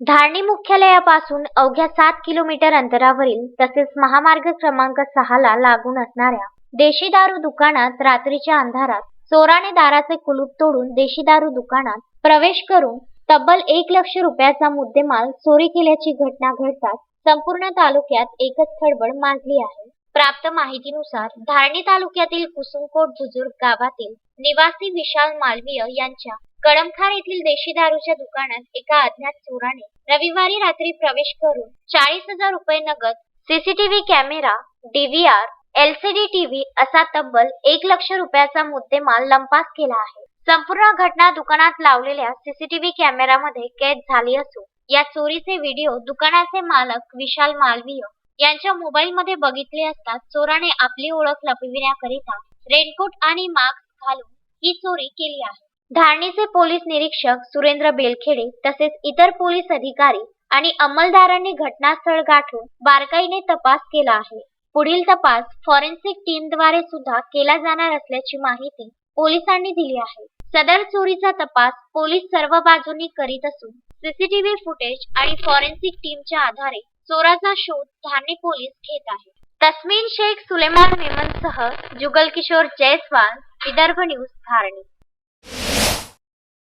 धारणी मुख्यालयापासून अवघ्या सात किलोमीटर अंतरावरील तसेच महामार्ग क्रमांक सहाला लागून असणाऱ्या देशी दारू दुकानात रात्रीच्या अंधारात चोराने दाराचे कुलूप तोडून देशी दारू दुकानात प्रवेश करून तब्बल एक लक्ष रुपयाचा मुद्देमाल चोरी केल्याची घटना घडताच संपूर्ण तालुक्यात एकच खळबळ माजली आहे. प्राप्त माहितीनुसार धारणी तालुक्यातील कुसुमकोट बुजुर्ग गावातील निवासी विशाल मालवीय यांच्या कळमखार येथील देशी दारूच्या दुकानात एका अज्ञात चोराने रविवारी रात्री प्रवेश करून चाळीस हजार रुपये नगद CCTV camera DVR LCD TV असा तब्बल एक लक्ष रुपयाचा मुद्देमाल लंपास केला आहे. संपूर्ण घटना दुकानात लावलेल्या सीसीटीव्ही कॅमेरामध्ये कैद झाली असून या चोरीचे व्हिडिओ दुकानाचे मालक विशाल मालवीय यांच्या मोबाईलमध्ये बघितले असता चोराने आपली ओळख लपविण्याकरिता रेनकोट आणि मास्क घालून ही चोरी केली आहे. धारणीचे पोलीस निरीक्षक सुरेंद्र बेलखेडे तसेच इतर पोलीस अधिकारी आणि अंमलदारांनी घटनास्थळ गाठून बारकाईने तपास केला आहे. पुढील तपास फॉरेन्सिक टीमद्वारे सुद्धा केला जाणार असल्याची माहिती पोलिसांनी दिली आहे. सदर चोरीचा तपास पोलीस सर्व बाजूंनी करीत असून सीसीटीव्ही फुटेज आणि फॉरेन्सिक टीमच्या आधारे चोराचा शोध धारणी पोलीस घेत आहे. तस्मीन शेख सुलेमान मेमनसह जुगल किशोर जयस्वाल विदर्भ न्यूज धारणी.